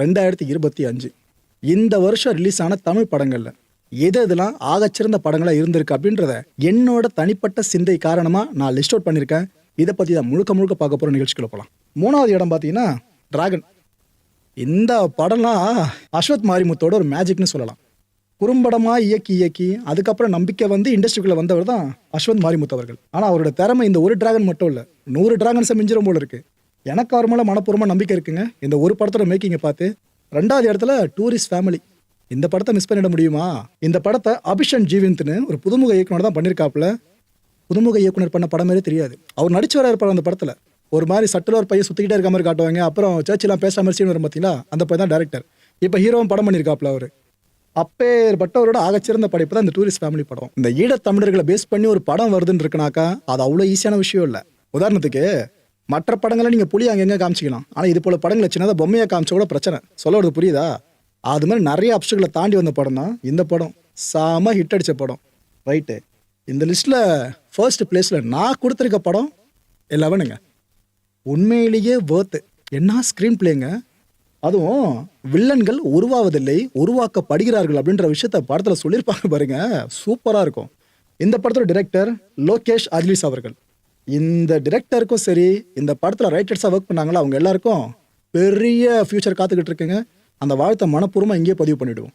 ரெண்டாயிரத்தி இருபத்தி அஞ்சு. இந்த வருஷம் ரிலீஸ் ஆன தமிழ் படங்கள்ல. எது எதெல்லாம் ஆகச்சிறந்த படங்களாக இருந்திருக்கு அப்படின்றத என்னோட தனிப்பட்ட சிந்தை காரணமாக நான் லிஸ்ட் அவுட் பண்ணியிருக்கேன் இதை பற்றி தான் முழுக்க முழுக்க பார்க்க போகிற நிகழ்ச்சிக்குள்ள போகலாம் மூணாவது இடம் பார்த்தீங்கன்னா டிராகன் இந்த படம்லாம் அஸ்வத் மாரிமுத்தோட ஒரு மேஜிக்னு சொல்லலாம். குறும்படமாக இயக்கி இயக்கி அதுக்கப்புறம் நம்பிக்கை வந்து இண்டஸ்ட்ரிக்குள்ள வந்தவர் தான் அஸ்வந்த் மாரிமுத்து அவர்கள். ஆனால் அவரோட திறமை இந்த ஒரு டிராகன் மட்டும் இல்லை. நூறு டிராகன்ஸை மிஞ்சிரும் போல இருக்கு. எனக்கு அவர் மேலே மனப்பூர்வமாக நம்பிக்கை இருக்குங்க. இந்த ஒரு படத்தோட மேக்கிங்கை பார்த்து ரெண்டாவது இடத்துல டூரிஸ்ட் ஃபேமிலி இந்த படத்தை மிஸ் பண்ணிட முடியுமா? இந்த படத்தை அபிஷன் ஜீவந்த்னு ஒரு புதுமுக இயக்குனர் தான் பண்ணியிருக்காப்புல புதுமுக இயக்குனர் பண்ண படம் மாதிரி தெரியாது. அவர் நடிச்சு வர இருப்பார் அந்த படத்தில். ஒரு மாதிரி சட்டில் ஒரு பையன் சுற்றிக்கிட்டே இருக்க மாதிரி காட்டுவாங்க. அப்புறம் சர்ச்சிலாம் பேசுகிற மாதிரி சீன் வரும் பார்த்தீங்களா அந்த பையன் தான் டேரக்டர் இப்போ ஹீரோவும் படம் பண்ணியிருக்காப்புல அவர். அப்பேற்பட்டவரோட ஆகச்சிறந்த படைப்பு தான் இந்த டூரிஸ்ட் ஃபேமிலி படம். இந்த ஈழத் தமிழர்களை பேஸ் பண்ணி ஒரு படம் வருதுன்னு இருக்குனாக்கா அது அவ்வளோ ஈஸியான விஷயம் இல்லை. உதாரணத்துக்கு மற்ற படங்களை நீங்கள் புளி அங்கங்கே காமிச்சிக்கலாம். ஆனால் இது போல் படங்களை சின்னதாக பொம்மையாக காமிச்ச கூட பிரச்சனை. சொல்ல புரியுதா? அது மாதிரி நிறைய அப்சுகளை தாண்டி வந்த படம் தான் இந்த படம் சாம ஹிட் அடித்த படம். ரைட்டு இந்த லிஸ்ட்டில் ஃபர்ஸ்ட் பிளேஸில் நான் கொடுத்துருக்க படம் லெவனுங்க உண்மையிலேயே வேர்த்து என்ன ஸ்க்ரீன் பிளேங்க அதுவும் வில்லன்கள் உருவாவதில்லை உருவாக்கப்படுகிறார்கள் அப்படின்ற விஷயத்த படத்தில் சொல்லியிருப்பாங்க பாருங்க. சூப்பராக இருக்கும். இந்த படத்தோட டிரெக்டர் லோகேஷ் அஜ்லிஸ் அவர்கள். இந்த டிரெக்டருக்கும் சரி இந்த படத்தில் ரைட்டர்ஸாக ஒர்க் பண்ணாங்களா அவங்க எல்லாருக்கும் பெரிய ஃபியூச்சர் காத்துக்கிட்டு இருக்குங்க. அந்த வாழ்த்தை மனப்பூர்வமாக இங்கேயே பதிவு பண்ணிவிடுவோம்